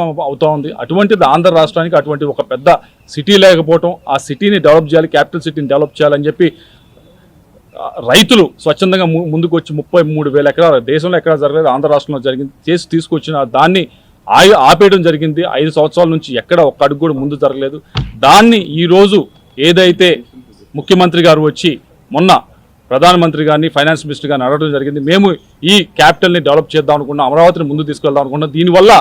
అవుతా ఉంది. అటువంటిది ఆంధ్ర రాష్ట్రానికి అటువంటి ఒక పెద్ద సిటీ లేకపోవటం ఆ సిటీని డెవలప్ చేయాలి క్యాపిటల్ సిటీని డెవలప్ చేయాలని చెప్పి రైతులు స్వచ్ఛందంగా ముందుకొచ్చి ముందుకు వచ్చి ముప్పై మూడు వేల ఎకరాలు దేశంలో ఎక్కడ జరగలేదు ఆంధ్ర రాష్ట్రంలో జరిగింది. చేసి తీసుకొచ్చిన దాన్ని ఆయు ఆపేయడం జరిగింది. ఐదు సంవత్సరాల నుంచి ఎక్కడ ఒక్క అడుగు కూడా ముందు జరగలేదు. దాన్ని ఈరోజు ఏదైతే ముఖ్యమంత్రి గారు వచ్చి మొన్న ప్రధానమంత్రి గారిని ఫైనాన్స్ మినిస్టర్ గారిని అడగడం జరిగింది. మేము ఈ క్యాపిటల్ని డెవలప్ చేద్దాం అనుకున్నాం అమరావతిని ముందు తీసుకెళ్దాం అనుకున్నాం. దీనివల్ల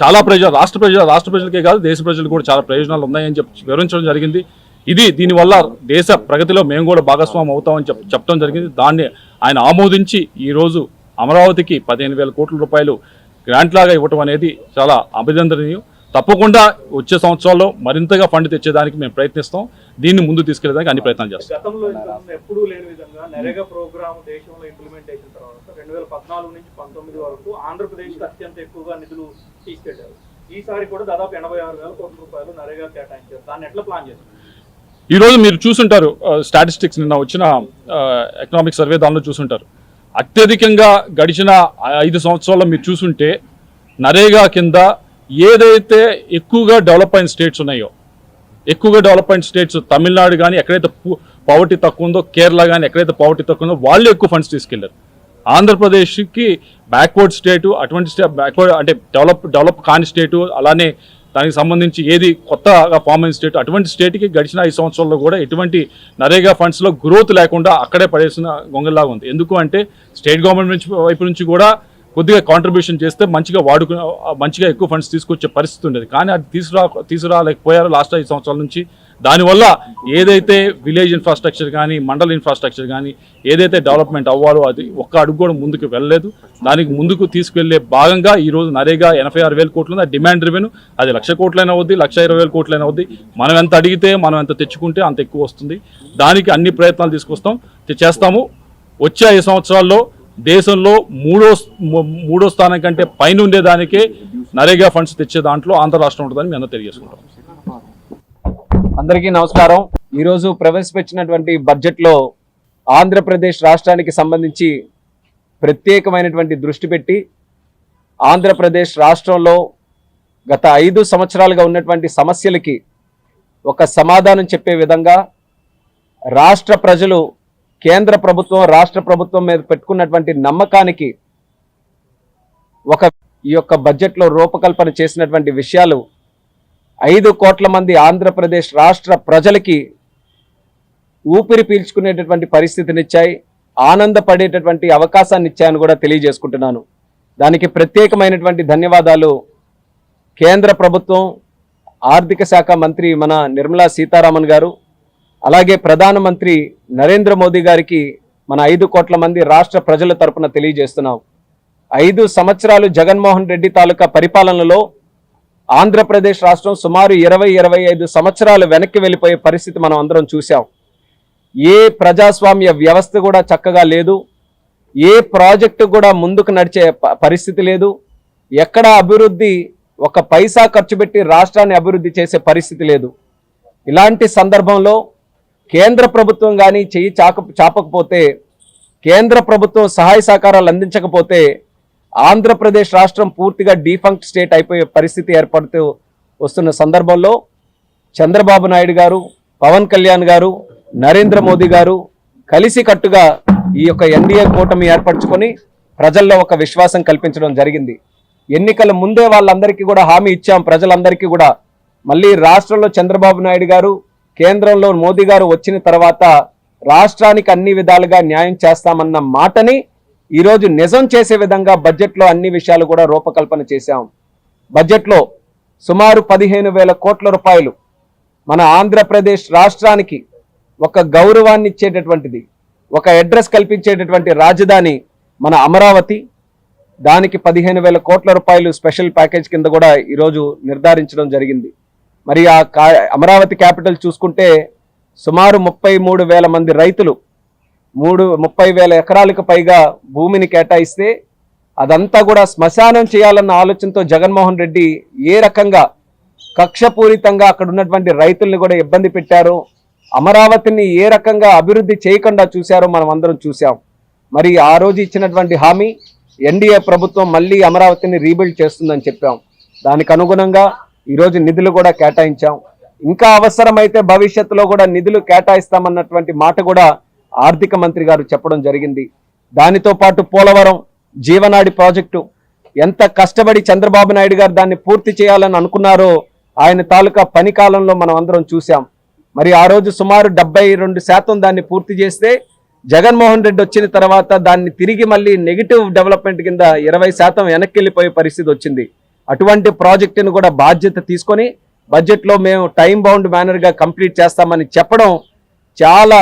చాలా ప్రజలు రాష్ట్ర ప్రజలు రాష్ట్ర ప్రజలకే కాదు దేశ ప్రజలు కూడా చాలా ప్రయోజనాలు ఉన్నాయని చెప్పి వివరించడం జరిగింది. ఇది దీనివల్ల దేశ ప్రగతిలో మేము కూడా భాగస్వామ్యం అవుతామని చెప్ చెప్పడం జరిగింది. దాన్ని ఆయన ఆమోదించి ఈరోజు అమరావతికి పదిహేను వేల కోట్ల రూపాయలు గ్రాంట్ లాగా ఇవ్వటం అనేది చాలా అభినందనీయం. తప్పకుండా వచ్చే సంవత్సరాల్లో మరింతగా ఫండ్ తెచ్చేదానికి మేము ప్రయత్నిస్తాం. దీన్ని ముందు తీసుకెళ్ళడానికి అన్ని ప్రయత్నాలు చేస్తాం. ఎప్పుడూ లేని విధంగా నరేగా ప్రోగ్రామ్ దేశంలో ఇంప్లిమెంట్ అయిన తర్వాత రెండు వేల పద్నాలుగు నుంచి పంతొమ్మిది వరకు ఆంధ్రప్రదేశ్కి అత్యంత ఎక్కువగా నిధులు తీసుకెళ్ళారు ఈసారి కూడా దాదాపు ఎనభై ఆరు వేల కోట్ల రూపాయలు నరేగా కేటాయించారు. దాన్ని ఎట్లా ప్లాన్ చేస్తారు? ఈరోజు మీరు చూసుంటారు స్టాటిస్టిక్స్ నిన్న వచ్చిన ఎకనామిక్ సర్వే దానిలో చూసుంటారు. అత్యధికంగా గడిచిన ఐదు సంవత్సరాల్లో మీరు చూసుంటే నరేగా కింద ఏదైతే ఎక్కువగా డెవలప్ అయిన స్టేట్స్ ఉన్నాయో ఎక్కువగా డెవలప్ అయిన స్టేట్స్ తమిళనాడు కానీ ఎక్కడైతే పవర్టీ తక్కువ ఉందో కేరళ కానీ ఎక్కడైతే పవర్టీ తక్కువ ఉందో వాళ్ళు ఎక్కువ ఫండ్స్ తీసుకెళ్ళారు ఆంధ్రప్రదేశ్కి బ్యాక్వర్డ్ స్టేటు అటువంటి స్టే బ్యాక్వర్డ్ అంటే డెవలప్ డెవలప్ కాని స్టేటు అలానే దానికి సంబంధించి ఏది కొత్తగా ఫామ్ అయిన స్టేట్ అటువంటి స్టేట్కి గడిచిన ఐదు సంవత్సరాల్లో కూడా ఎటువంటి నరేగా ఫండ్స్లో గ్రోత్ లేకుండా అక్కడే పడేసిన గొంగల్లాగా ఉంది. ఎందుకు అంటే స్టేట్ గవర్నమెంట్ నుంచి వైపు నుంచి కూడా కొద్దిగా కాంట్రిబ్యూషన్ చేస్తే మంచిగా వాడుకునే మంచిగా ఎక్కువ ఫండ్స్ తీసుకొచ్చే పరిస్థితి ఉండేది. కానీ అది తీసుకురా తీసుకురాలేకపోయారు లాస్ట్ ఐదు సంవత్సరాల నుంచి దానివల్ల ఏదైతే విలేజ్ ఇన్ఫ్రాస్ట్రక్చర్ కానీ మండల ఇన్ఫ్రాస్ట్రక్చర్ కానీ ఏదైతే డెవలప్మెంట్ అవ్వాలో అది ఒక్క అడుగు కూడా ముందుకు వెళ్ళలేదు. దానికి ముందుకు తీసుకెళ్ళే భాగంగా ఈ రోజు నరేగా ఎనభై ఆరు వేల కోట్లు ఉంది డిమాండ్ రివెన్ అది లక్ష కోట్లైనా అవుద్ది లక్ష ఇరవై వేల కోట్లైనా అవుద్ది. మనం ఎంత అడిగితే మనం ఎంత తెచ్చుకుంటే అంత ఎక్కువ వస్తుంది. దానికి అన్ని ప్రయత్నాలు తీసుకొస్తాం. చేస్తాము. వచ్చే ఐదు సంవత్సరాల్లో దేశంలో మూడో మూడో స్థానం కంటే పైన ఉండేదానికే నరేగా ఫండ్స్ తెచ్చే దాంట్లో ఆంధ్ర రాష్ట్రం ఉంటుందని మేము తెలియజేసుకుంటాం. అందరికీ నమస్కారం. ఈరోజు ప్రవేశపెట్టినటువంటి బడ్జెట్లో ఆంధ్రప్రదేశ్ రాష్ట్రానికి సంబంధించి ప్రత్యేకమైనటువంటి దృష్టి పెట్టి ఆంధ్రప్రదేశ్ రాష్ట్రంలో గత ఐదు సంవత్సరాలుగా ఉన్నటువంటి సమస్యలకి ఒక సమాధానం చెప్పే విధంగా రాష్ట్ర ప్రజలు కేంద్ర ప్రభుత్వం రాష్ట్ర ప్రభుత్వం మీద పెట్టుకున్నటువంటి నమ్మకానికి ఒక ఈ యొక్క బడ్జెట్లో రూపకల్పన చేసినటువంటి విషయాలు ఐదు కోట్ల మంది ఆంధ్రప్రదేశ్ రాష్ట్ర ప్రజలకి ఊపిరి పీల్చుకునేటటువంటి పరిస్థితినిచ్చాయి ఆనందపడేటటువంటి అవకాశాన్ని ఇచ్చాయని కూడా తెలియజేసుకుంటున్నాను. దానికి ప్రత్యేకమైనటువంటి ధన్యవాదాలు కేంద్ర ప్రభుత్వం ఆర్థిక శాఖ మంత్రి మన నిర్మలా సీతారామన్ గారు అలాగే ప్రధానమంత్రి నరేంద్ర మోదీ గారికి మన ఐదు కోట్ల మంది రాష్ట్ర ప్రజల తరపున తెలియజేస్తున్నాం. ఐదు సంవత్సరాలు జగన్మోహన్ రెడ్డి తాలూకా పరిపాలనలో ఆంధ్రప్రదేశ్ రాష్ట్రం సుమారు ఇరవై ఇరవై ఐదు సంవత్సరాలు వెనక్కి వెళ్ళిపోయే పరిస్థితి మనం అందరం చూసాం ఏ ప్రజాస్వామ్య వ్యవస్థ కూడా చక్కగా లేదు. ఏ ప్రాజెక్టు కూడా ముందుకు నడిచే పరిస్థితి లేదు. ఎక్కడ అభివృద్ధి ఒక పైసా ఖర్చు పెట్టి రాష్ట్రాన్ని అభివృద్ధి చేసే పరిస్థితి లేదు. ఇలాంటి సందర్భంలో కేంద్ర ప్రభుత్వం కానీ చెయ్యి చాక చాపకపోతే కేంద్ర ప్రభుత్వం సహాయ సహకారాలు అందించకపోతే ఆంధ్రప్రదేశ్ రాష్ట్రం పూర్తిగా డీఫంక్ట్ స్టేట్ అయిపోయే పరిస్థితి ఏర్పడుతూ వస్తున్న సందర్భంలో చంద్రబాబు నాయుడు గారు పవన్ కళ్యాణ్ గారు నరేంద్ర మోదీ గారు కలిసి కట్టుగా ఈ యొక్క ఎన్డీఏ కూటమి ఏర్పరచుకొని ప్రజల్లో ఒక విశ్వాసం కల్పించడం జరిగింది. ఎన్నికల ముందే వాళ్ళందరికీ కూడా హామీ ఇచ్చాం. ప్రజలందరికీ కూడా మళ్ళీ రాష్ట్రంలో చంద్రబాబు నాయుడు గారు కేంద్రంలో మోదీ గారు వచ్చిన తర్వాత రాష్ట్రానికి అన్ని విధాలుగా న్యాయం చేస్తామన్న మాటని ఈరోజు నిజం చేసే విధంగా బడ్జెట్లో అన్ని విషయాలు కూడా రూపకల్పన చేశాం. బడ్జెట్లో సుమారు పదిహేను వేల కోట్ల రూపాయలు మన ఆంధ్రప్రదేశ్ రాష్ట్రానికి ఒక గౌరవాన్ని ఇచ్చేటటువంటిది ఒక అడ్రస్ కల్పించేటటువంటి రాజధాని మన అమరావతి. దానికి పదిహేను వేల కోట్ల రూపాయలు స్పెషల్ ప్యాకేజ్ కింద కూడా ఈరోజు నిర్ధారించడం జరిగింది. మరి ఆ కా అమరావతి క్యాపిటల్ చూసుకుంటే సుమారు ముప్పై మూడు వేల మంది రైతులు మూడు ముప్పై వేల ఎకరాలకు పైగా భూమిని కేటాయిస్తే అదంతా కూడా శ్మశానం చేయాలన్న ఆలోచనతో జగన్మోహన్ రెడ్డి ఏ రకంగా కక్షపూరితంగా అక్కడ ఉన్నటువంటి రైతుల్ని కూడా ఇబ్బంది పెట్టారు అమరావతిని ఏ రకంగా అభివృద్ధి చేయకుండా చూశారో మనం అందరం చూసాం మరి ఆ రోజు ఇచ్చినటువంటి హామీ ఎన్డీఏ ప్రభుత్వం మళ్ళీ అమరావతిని రీబిల్డ్ చేస్తుందని చెప్పాం. దానికి అనుగుణంగా ఈరోజు నిధులు కూడా కేటాయించాం. ఇంకా అవసరమైతే భవిష్యత్తులో కూడా నిధులు కేటాయిస్తామన్నటువంటి మాట కూడా ఆర్థిక మంత్రి గారు చెప్పడం జరిగింది. దానితో పాటు పోలవరం జీవనాడి ప్రాజెక్టు ఎంత కష్టపడి చంద్రబాబు నాయుడు గారు దాన్ని పూర్తి చేయాలని అనుకున్నారో ఆయన తాలూకా పని కాలంలో మనం అందరం చూసాం మరి ఆ రోజు సుమారు డెబ్బై రెండు శాతం దాన్ని పూర్తి చేస్తే జగన్మోహన్ రెడ్డి వచ్చిన తర్వాత దాన్ని తిరిగి మళ్ళీ నెగిటివ్ డెవలప్మెంట్ కింద ఇరవై శాతం వెనక్కి వెళ్ళిపోయే పరిస్థితి వచ్చింది. అటువంటి ప్రాజెక్టును కూడా బాధ్యత తీసుకొని బడ్జెట్లో మేము టైం బౌండ్ మేనర్గా కంప్లీట్ చేస్తామని చెప్పడం చాలా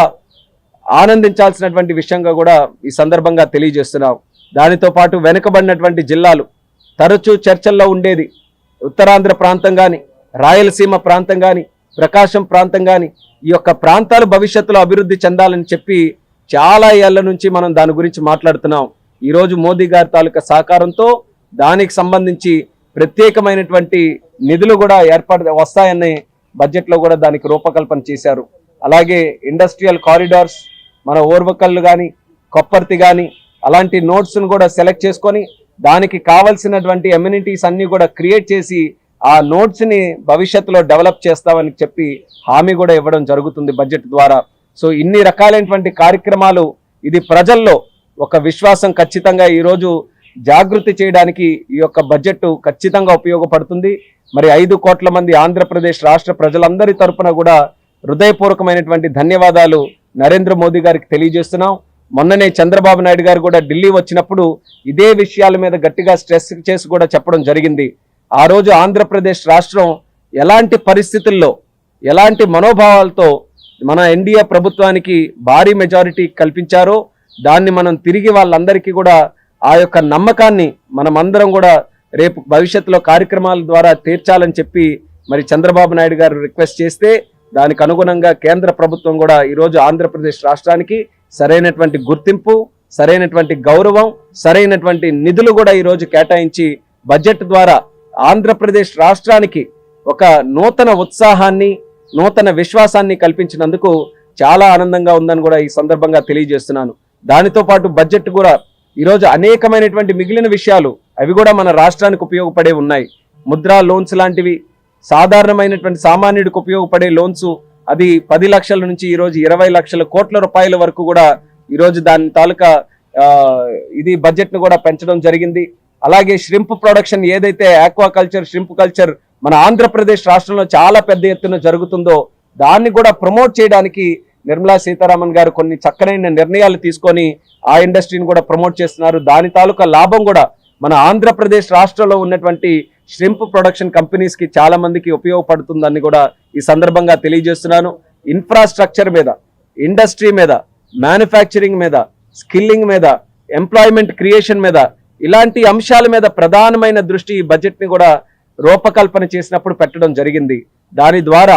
ఆనందించాల్సినటువంటి విషయంగా కూడా ఈ సందర్భంగా తెలియజేస్తున్నాం. దానితో పాటు వెనుకబడినటువంటి జిల్లాలు తరచూ చర్చల్లో ఉండేది ఉత్తరాంధ్ర ప్రాంతం కానీ రాయలసీమ ప్రాంతం కానీ ప్రకాశం ప్రాంతం కానీ ఈ యొక్క ప్రాంతాలు భవిష్యత్తులో అభివృద్ధి చెందాలని చెప్పి చాలా ఏళ్ళ నుంచి మనం దాని గురించి మాట్లాడుతున్నాం. ఈరోజు మోదీ గారి తాలూకా సహకారంతో దానికి సంబంధించి ప్రత్యేకమైనటువంటి నిధులు కూడా ఏర్పాటు వస్తాయని బడ్జెట్లో కూడా దానికి రూపకల్పన చేశారు. అలాగే ఇండస్ట్రియల్ కారిడార్స్ మన ఓర్వకల్లు కానీ కొప్పర్తి కానీ అలాంటి నోట్స్ను కూడా సెలెక్ట్ చేసుకొని దానికి కావలసినటువంటి ఎమ్యూనిటీస్ అన్నీ కూడా క్రియేట్ చేసి ఆ నోట్స్ని భవిష్యత్తులో డెవలప్ చేస్తామని చెప్పి హామీ కూడా ఇవ్వడం జరుగుతుంది బడ్జెట్ ద్వారా. సో ఇన్ని రకాలైనటువంటి కార్యక్రమాలు ఇది ప్రజల్లో ఒక విశ్వాసం ఖచ్చితంగా ఈరోజు జాగృతి చేయడానికి ఈ యొక్క బడ్జెట్ ఖచ్చితంగా ఉపయోగపడుతుంది. మరి ఐదు కోట్ల మంది ఆంధ్రప్రదేశ్ రాష్ట్ర ప్రజలందరి తరఫున కూడా హృదయపూర్వకమైనటువంటి ధన్యవాదాలు. నరేంద్ర మోదీ గారికి తెలియజేస్తున్నాం. మొన్ననే చంద్రబాబు నాయుడు గారు కూడా ఢిల్లీ వచ్చినప్పుడు ఇదే విషయాల మీద గట్టిగా స్ట్రెస్ చేసి కూడా చెప్పడం జరిగింది. ఆ రోజు ఆంధ్రప్రదేశ్ రాష్ట్రం ఎలాంటి పరిస్థితుల్లో ఎలాంటి మనోభావాలతో మన ఎన్డీఏ ప్రభుత్వానికి భారీ మెజారిటీ కల్పించారో దాన్ని మనం తిరిగి వాళ్ళందరికీ కూడా ఆ యొక్క నమ్మకాన్ని మనమందరం కూడా రేపు భవిష్యత్తులో కార్యక్రమాల ద్వారా తీర్చాలని చెప్పి మరి చంద్రబాబు నాయుడు గారు రిక్వెస్ట్ చేస్తే దానికి అనుగుణంగా కేంద్ర ప్రభుత్వం కూడా ఈరోజు ఆంధ్రప్రదేశ్ రాష్ట్రానికి సరైనటువంటి గుర్తింపు సరైనటువంటి గౌరవం సరైనటువంటి నిధులు కూడా ఈరోజు కేటాయించి బడ్జెట్ ద్వారా ఆంధ్రప్రదేశ్ రాష్ట్రానికి ఒక నూతన ఉత్సాహాన్ని నూతన విశ్వాసాన్ని కల్పించినందుకు చాలా ఆనందంగా ఉందని కూడా ఈ సందర్భంగా తెలియజేస్తున్నాను. దానితో పాటు బడ్జెట్ కూడా ఈరోజు అనేకమైనటువంటి మిగిలిన విషయాలు అవి కూడా మన రాష్ట్రానికి ఉపయోగపడే ఉన్నాయి. ముద్రా లోన్స్ లాంటివి సాధారణమైనటువంటి సామాన్యుడికి ఉపయోగపడే లోన్స్ అది పది లక్షల నుంచి ఈరోజు ఇరవై లక్షల కోట్ల రూపాయల వరకు కూడా ఈరోజు దాని తాలూకా ఇది బడ్జెట్ను కూడా పెంచడం జరిగింది. అలాగే ష్రింప్ ప్రొడక్షన్ ఏదైతే ఆక్వా కల్చర్ ష్రింప్ కల్చర్ మన ఆంధ్రప్రదేశ్ రాష్ట్రంలో చాలా పెద్ద ఎత్తున జరుగుతుందో దాన్ని కూడా ప్రమోట్ చేయడానికి నిర్మలా సీతారామన్ గారు కొన్ని చక్కనైన నిర్ణయాలు తీసుకొని ఆ ఇండస్ట్రీని కూడా ప్రమోట్ చేస్తున్నారు. దాని తాలూకా లాభం కూడా మన ఆంధ్రప్రదేశ్ రాష్ట్రంలో ఉన్నటువంటి ష్రింప్ ప్రొడక్షన్ కంపెనీస్కి చాలామందికి చాలా మందికి ఉపయోగపడుతుందని కూడా ఈ సందర్భంగా తెలియజేస్తున్నాను. ఇన్ఫ్రాస్ట్రక్చర్ మీద ఇండస్ట్రీ మీద మ్యానుఫ్యాక్చరింగ్ మీద స్కిల్లింగ్ మీద ఎంప్లాయ్మెంట్ క్రియేషన్ మీద ఇలాంటి అంశాల మీద ప్రధానమైన దృష్టి ఈ బడ్జెట్ని కూడా రూపకల్పన చేసినప్పుడు పెట్టడం జరిగింది. దాని ద్వారా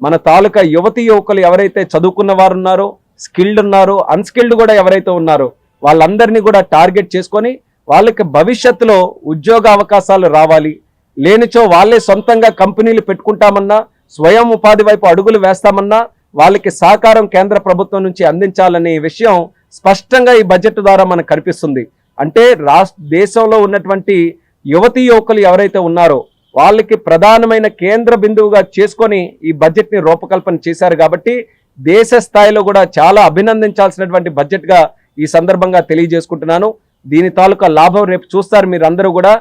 మన తాలూకా యువతి యువకులు ఎవరైతే చదువుకున్న వారు ఉన్నారో స్కిల్డ్ ఉన్నారో అన్స్కిల్డ్ కూడా ఎవరైతే ఉన్నారో వాళ్ళందరినీ కూడా టార్గెట్ చేసుకొని వాళ్ళకి భవిష్యత్తులో ఉద్యోగ అవకాశాలు రావాలి. లేనిచో వాళ్ళే సొంతంగా కంపెనీలు పెట్టుకుంటామన్నా స్వయం ఉపాధి వైపు అడుగులు వేస్తామన్నా వాళ్ళకి సహకారం కేంద్ర ప్రభుత్వం నుంచి అందించాలనే విషయం స్పష్టంగా ఈ బడ్జెట్ ద్వారా మనకు కనిపిస్తుంది. అంటే రాష్ట్ర దేశంలో ఉన్నటువంటి యువతీ యువకులు ఎవరైతే ఉన్నారో వాళ్ళకి ప్రధానమైన కేంద్ర బిందువుగా చేసుకొని ఈ బడ్జెట్ని రూపకల్పన చేశారు కాబట్టి దేశ స్థాయిలో కూడా చాలా అభినందించాల్సినటువంటి బడ్జెట్గా ఈ సందర్భంగా తెలియజేసుకుంటున్నాను. దీని తాలూకా లాభం రేపు చూస్తారు మీరు కూడా.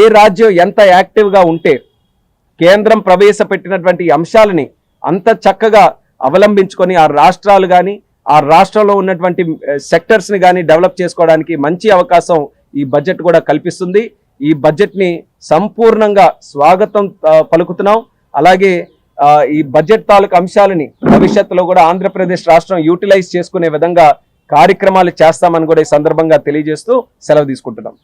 ఏ రాజ్యం ఎంత యాక్టివ్గా ఉంటే కేంద్రం ప్రవేశపెట్టినటువంటి అంశాలని అంత చక్కగా అవలంబించుకొని ఆ రాష్ట్రాలు కానీ ఆ రాష్ట్రంలో ఉన్నటువంటి సెక్టర్స్ని కానీ డెవలప్ చేసుకోవడానికి మంచి అవకాశం ఈ బడ్జెట్ కూడా కల్పిస్తుంది. ఈ బడ్జెట్ని సంపూర్ణంగా స్వాగతం పలుకుతున్నాం. అలాగే ఈ బడ్జెట్ తాలూకు అంశాలని భవిష్యత్తులో కూడా ఆంధ్రప్రదేశ్ రాష్ట్రం యూటిలైజ్ చేసుకునే విధంగా కార్యక్రమాలు చేస్తామని కూడా ఈ సందర్భంగా తెలియజేస్తూ సెలవు తీసుకుంటున్నాం.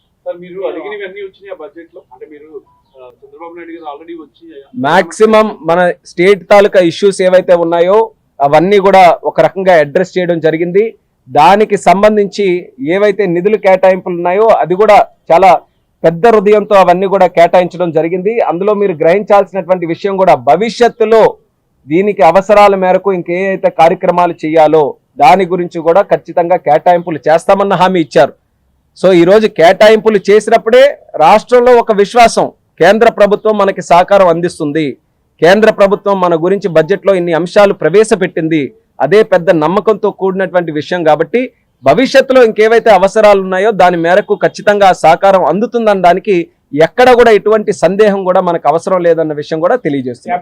మాక్సిమం మన స్టేట్ తాలూకా ఇష్యూస్ ఏవైతే ఉన్నాయో అవన్నీ కూడా ఒక రకంగా అడ్రస్ చేయడం జరిగింది. దానికి సంబంధించి ఏవైతే నిధులు కేటాయింపులు ఉన్నాయో అది కూడా చాలా పెద్ద హృదయంతో అవన్నీ కూడా కేటాయించడం జరిగింది. అందులో మీరు గ్రహించాల్సినటువంటి విషయం కూడా భవిష్యత్తులో దీనికి అవసరాల మేరకు ఇంకే అయితే కార్యక్రమాలు చేయాలో దాని గురించి కూడా ఖచ్చితంగా కేటాయింపులు చేస్తామన్న హామీ ఇచ్చారు. సో ఈ రోజు కేటాయింపులు చేసినప్పుడే రాష్ట్రంలో ఒక విశ్వాసం కేంద్ర ప్రభుత్వం మనకి సహకారం అందిస్తుంది. కేంద్ర ప్రభుత్వం మన గురించి బడ్జెట్లో ఇన్ని అంశాలు ప్రవేశపెట్టింది. అదే పెద్ద నమ్మకంతో కూడినటువంటి విషయం కాబట్టి భవిష్యత్తులో ఇంకేవైతే అవసరాలు ఉన్నాయో దాని మేరకు ఖచ్చితంగా సహకారం సహకారం అందుతుందనడానికి ఎక్కడ కూడా ఎటువంటి సందేహం కూడా మనకు అవసరం లేదన్న విషయం కూడా తెలియజేస్తుంది.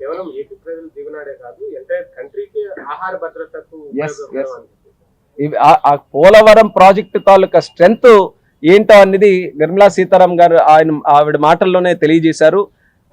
కేవలం ఏపీ ప్రజలు దిగునాడే కాదు ఎంటైర్ కంట్రీకి ఆహార భద్రతకు ఆ- పోలవరం ప్రాజెక్టు తాలూకా స్ట్రెంగ్త్ ఏంటో అనేది నిర్మలా సీతారాం గారు ఆయన ఆవిడ మాటల్లోనే తెలియజేశారు.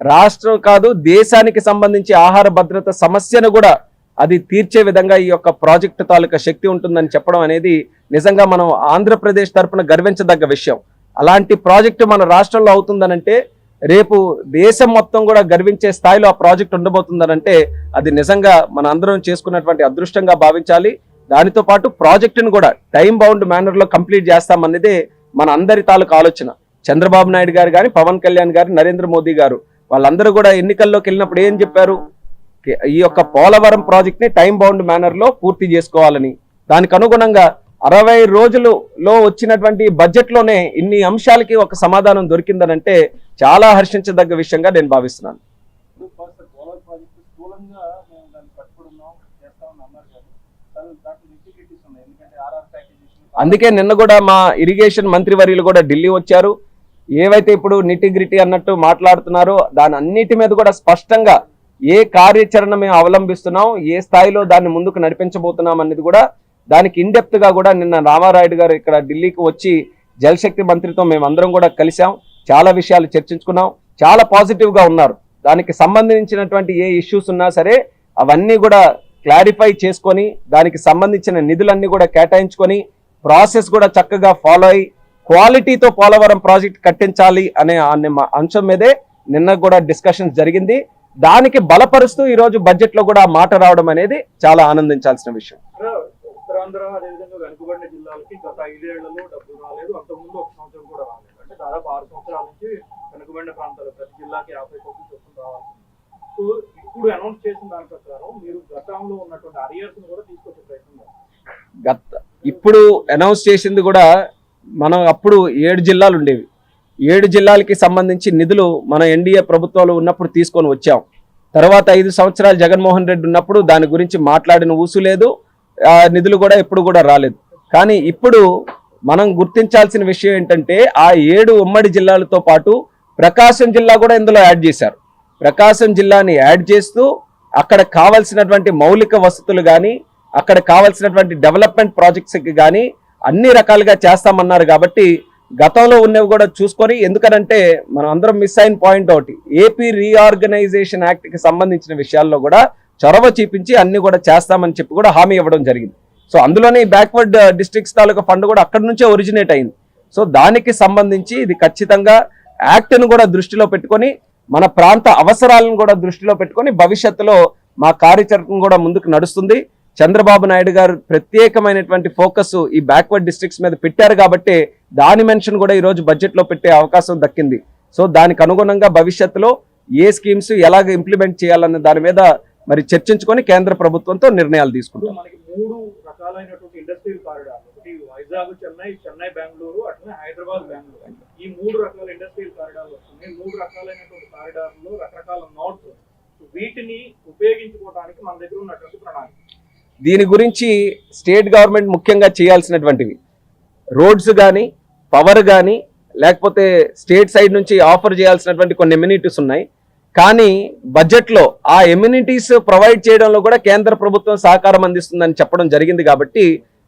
రాష్ట్రం కాదు దేశానికి సంబంధించి ఆహార భద్రత సమస్యను కూడా అది తీర్చే విధంగా ఈ యొక్క ప్రాజెక్టు తాలూకా శక్తి ఉంటుందని చెప్పడం అనేది నిజంగా మనం ఆంధ్రప్రదేశ్ తరపున గర్వించదగ్గ విషయం. అలాంటి ప్రాజెక్టు మన రాష్ట్రంలో అవుతుందనంటే రేపు దేశం మొత్తం కూడా గర్వించే స్థాయిలో ఆ ప్రాజెక్ట్ ఉండబోతుందనంటే అది నిజంగా మన అందరం చేసుకున్నటువంటి అదృష్టంగా భావించాలి. దానితో పాటు ప్రాజెక్టును కూడా టైం బౌండ్ మేనర్లో కంప్లీట్ చేస్తామన్నదే మన అందరి తాలూకు ఆలోచన. చంద్రబాబు నాయుడు గారు కానీ పవన్ కళ్యాణ్ గారు నరేంద్ర మోదీ గారు వాళ్ళందరూ కూడా ఎన్నికల్లోకి వెళ్ళినప్పుడు ఏం చెప్పారు? ఈ యొక్క పోలవరం ప్రాజెక్ట్ని టైం బౌండ్ మేనర్లో పూర్తి చేసుకోవాలని. దానికి అనుగుణంగా అరవై రోజులలో వచ్చినటువంటి బడ్జెట్లోనే ఇన్ని అంశాలకి ఒక సమాధానం దొరికిందనంటే చాలా హర్షించదగ్గ విషయంగా నేను భావిస్తున్నాను. అందుకే నిన్న కూడా మా ఇరిగేషన్ మంత్రివర్యులు కూడా ఢిల్లీ వచ్చారు. ఏవైతే ఇప్పుడు నిటి గ్రిటి అన్నట్టు మాట్లాడుతున్నారో దాని అన్నిటి మీద కూడా స్పష్టంగా ఏ కార్యాచరణ మేము అవలంబిస్తున్నాం ఏ స్థాయిలో దాన్ని ముందుకు నడిపించబోతున్నాం అనేది కూడా దానికి ఇన్డెప్త్గా కూడా నిన్న రామారాయుడు గారు ఇక్కడ ఢిల్లీకి వచ్చి జలశక్తి మంత్రితో మేమందరం కూడా కలిసాం చాలా విషయాలు చర్చించుకున్నాం. చాలా పాజిటివ్గా ఉన్నారు. దానికి సంబంధించినటువంటి ఏ ఇష్యూస్ ఉన్నా సరే అవన్నీ కూడా క్లారిఫై చేసుకొని దానికి సంబంధించిన నిధులన్నీ కూడా కేటాయించుకొని ప్రాసెస్ కూడా చక్కగా ఫాలో అయ్యి క్వాలిటీతో పోలవరం ప్రాజెక్ట్ కట్టించాలి అనే అనే అంశం మీదే నిన్న కూడా డిస్కషన్స్ జరిగింది. దానికి బలపరుస్తూ ఈరోజు బడ్జెట్లో కూడా ఆ మాట రావడం అనేది చాలా ఆనందించాల్సిన విషయం ఉత్తరాంధ్ర అదేవిధంగా వెనుకబడిన జిల్లాలకి గత ఐదేళ్ళలో డబ్బులు రాలేదు అంతకుముందు ఒక సంవత్సరం కూడా రాలేదు అంటే దాదాపు ఆరు సంవత్సరాల నుంచి వెనుకబడిన ప్రాంతాలు ప్రతి జిల్లాకి యాభై కోట్లు చొప్పున రావాలి. సో ఇప్పుడు అనౌన్స్ చేసిన దాని ప్రకారం మీరు గతంలో ఉన్నటువంటి అరియర్స్ కూడా తీసుకొచ్చే ప్రయత్నం గత ఇప్పుడు అనౌన్స్ చేసింది కూడా మనం అప్పుడు ఏడు జిల్లాలు ఉండేవి. ఏడు జిల్లాలకి సంబంధించి నిధులు మన ఎన్డీఏ ప్రభుత్వాలు ఉన్నప్పుడు తీసుకొని వచ్చాం. తర్వాత ఐదు సంవత్సరాలు జగన్మోహన్ రెడ్డి ఉన్నప్పుడు దాని గురించి మాట్లాడిన ఊసు లేదు నిధులు కూడా ఎప్పుడు కూడా రాలేదు. కానీ ఇప్పుడు మనం గుర్తించాల్సిన విషయం ఏంటంటే ఆ ఏడు ఉమ్మడి జిల్లాలతో పాటు ప్రకాశం జిల్లా కూడా ఇందులో యాడ్ చేశారు. ప్రకాశం జిల్లాని యాడ్ చేస్తూ అక్కడ కావలసినటువంటి మౌలిక వసతులు కానీ అక్కడ కావలసినటువంటి డెవలప్మెంట్ ప్రాజెక్ట్స్కి కానీ అన్ని రకాలుగా చేస్తామన్నారు కాబట్టి గతంలో ఉన్నవి కూడా చూసుకొని ఎందుకనంటే మనం అందరం మిస్ అయిన పాయింట్ ఒకటి ఏపీ రీఆర్గనైజేషన్ యాక్ట్కి సంబంధించిన విషయాల్లో కూడా చొరవ చూపించి అన్ని కూడా చేస్తామని చెప్పి కూడా హామీ ఇవ్వడం జరిగింది. సో అందులోనే ఈ బ్యాక్వర్డ్ డిస్ట్రిక్ట్స్ తాలూకా ఫండ్ కూడా అక్కడి నుంచే ఒరిజినేట్ అయింది. సో దానికి సంబంధించి ఇది ఖచ్చితంగా యాక్ట్ను కూడా దృష్టిలో పెట్టుకొని మన ప్రాంత అవసరాలను కూడా దృష్టిలో పెట్టుకొని భవిష్యత్తులో మా కార్యాచరణ కూడా ముందుకు నడుస్తుంది. చంద్రబాబు నాయుడు గారు ప్రత్యేకమైనటువంటి ఫోకస్ ఈ బ్యాక్వర్డ్ డిస్ట్రిక్ట్స్ మీద పెట్టారు కాబట్టి దాని మెన్షన్ కూడా ఈ రోజు పెట్టే అవకాశం దక్కింది. సో దానికి అనుగుణంగా భవిష్యత్తులో ఏ స్కీమ్స్ ఎలాగ ఇంప్లిమెంట్ చేయాలన్న దాని మీద మరి చర్చించుకొని కేంద్ర ప్రభుత్వంతో నిర్ణయాలు తీసుకుంటాం. రకాలైనటువంటి ఇండస్ట్రియల్ కారిడార్ ఒకటి వైజాగ్ చెన్నై చెన్నై బెంగళూరు అట్లనే హైదరాబాద్ బెంగళూరు. ఈ మూడు రకాల ఇండస్ట్రియల్ కారిడార్లు వస్తున్నాయి. మూడు రకాలైనటువంటి కారిడార్లు రకరకాల నోట్స్ వీటిని ఉపయోగించుకోవడానికి మన దగ్గర ఉన్నటువంటి ప్రణాళిక. దీని గురించి స్టేట్ గవర్నమెంట్ ముఖ్యంగా చేయాల్సినటువంటివి. రోడ్స్ కానీ పవర్ కానీ లేకపోతే స్టేట్ సైడ్ నుంచి ఆఫర్ చేయాల్సినటువంటి కొన్ని ఎమ్యూనిటీస్ ఉన్నాయి. కానీ బడ్జెట్లో ఆ ఎమ్యూనిటీస్ ప్రొవైడ్ చేయడంలో కూడా కేంద్ర ప్రభుత్వం సహకారం అందిస్తుందని చెప్పడం జరిగింది కాబట్టి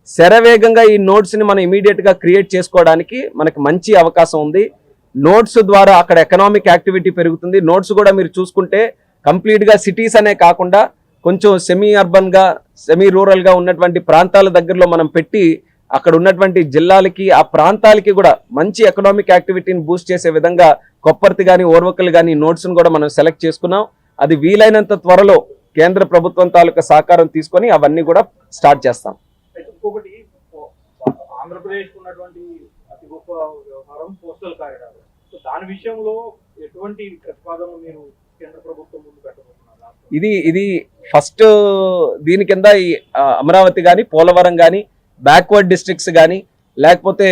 శరవేగంగా ఈ నోట్స్ని మనం ఇమీడియట్గా క్రియేట్ చేసుకోవడానికి మనకి మంచి అవకాశం ఉంది. నోట్స్ ద్వారా అక్కడ ఎకనామిక్ యాక్టివిటీ పెరుగుతుంది. నోట్స్ కూడా మీరు చూసుకుంటే కంప్లీట్గా సిటీస్ అనే కాకుండా కొంచెం సెమీ అర్బన్గా సెమీ రూరల్గా ఉన్నటువంటి ప్రాంతాల దగ్గరలో మనం పెట్టి అక్కడ ఉన్నటువంటి జిల్లాలకి ఆ ప్రాంతాలకి కూడా మంచి ఎకనామిక్ యాక్టివిటీని బూస్ట్ చేసే విధంగా కొప్పర్తి కానీ ఓర్వకలు కానీ నోట్స్ను కూడా మనం సెలెక్ట్ చేసుకున్నాం. అది వీలైనంత త్వరలో కేంద్ర ప్రభుత్వం తాలూకా సహకారం తీసుకొని అవన్నీ కూడా స్టార్ట్ చేస్తాం. అయితే ఇంకొకటి ఓ- ఆంధ్రప్రదేశ్ ఉన్నటువంటి అతి గొప్ప వ్యవహారం పోస్టల్ కారిడార్ సో దాని విషయంలో ఎటువంటి ప్రతిపాదనలు మీరు కేంద్ర ప్రభుత్వం ముందు పెట్టబోతున్నారు? రాష్ట్రం? ఇది ఇది ఫస్ట్ దీని కింద ఈ అమరావతి కానీ పోలవరం కానీ బ్యాక్వర్డ్ డిస్ట్రిక్ట్స్ కానీ లేకపోతే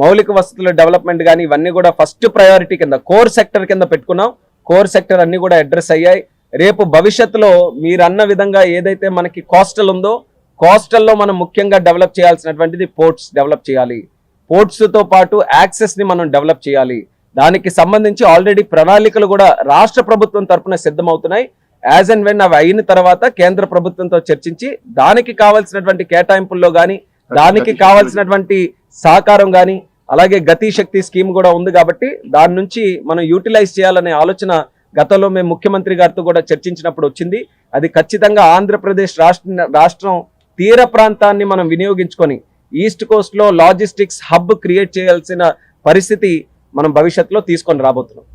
మౌలిక వసతుల డెవలప్మెంట్ కానీ ఇవన్నీ కూడా ఫస్ట్ ప్రయారిటీ కింద కోర్ సెక్టర్ కింద పెట్టుకున్నాం. కోర్ సెక్టర్ అన్ని కూడా అడ్రస్ అయ్యాయి. రేపు భవిష్యత్తులో మీరు అన్న విధంగా ఏదైతే మనకి కోస్టల్ ఉందో కోస్టల్లో మనం ముఖ్యంగా డెవలప్ చేయాల్సినటువంటిది పోర్ట్స్ డెవలప్ చేయాలి. పోర్ట్స్తో పాటు యాక్సెస్ని మనం డెవలప్ చేయాలి. దానికి సంబంధించి ఆల్రెడీ ప్రణాళికలు కూడా రాష్ట్ర ప్రభుత్వం తరపున సిద్ధమవుతున్నాయి. యాజ్ అండ్ వెన్ అవి అయిన తర్వాత కేంద్ర ప్రభుత్వంతో చర్చించి దానికి కావాల్సినటువంటి కేటాయింపుల్లో కానీ దానికి కావాల్సినటువంటి సహకారం కానీ అలాగే గతి శక్తి స్కీమ్ కూడా ఉంది కాబట్టి దాని నుంచి మనం యూటిలైజ్ చేయాలనే ఆలోచన గతంలో మేము ముఖ్యమంత్రి గారితో కూడా చర్చించినప్పుడు వచ్చింది. అది ఖచ్చితంగా ఆంధ్రప్రదేశ్ రాష్ట్ర రాష్ట్రం తీర ప్రాంతాన్ని మనం వినియోగించుకొని ఈస్ట్ కోస్ట్లో లాజిస్టిక్స్ హబ్ క్రియేట్ చేయాల్సిన పరిస్థితి మనం భవిష్యత్తులో తీసుకొని రాబోతున్నాం.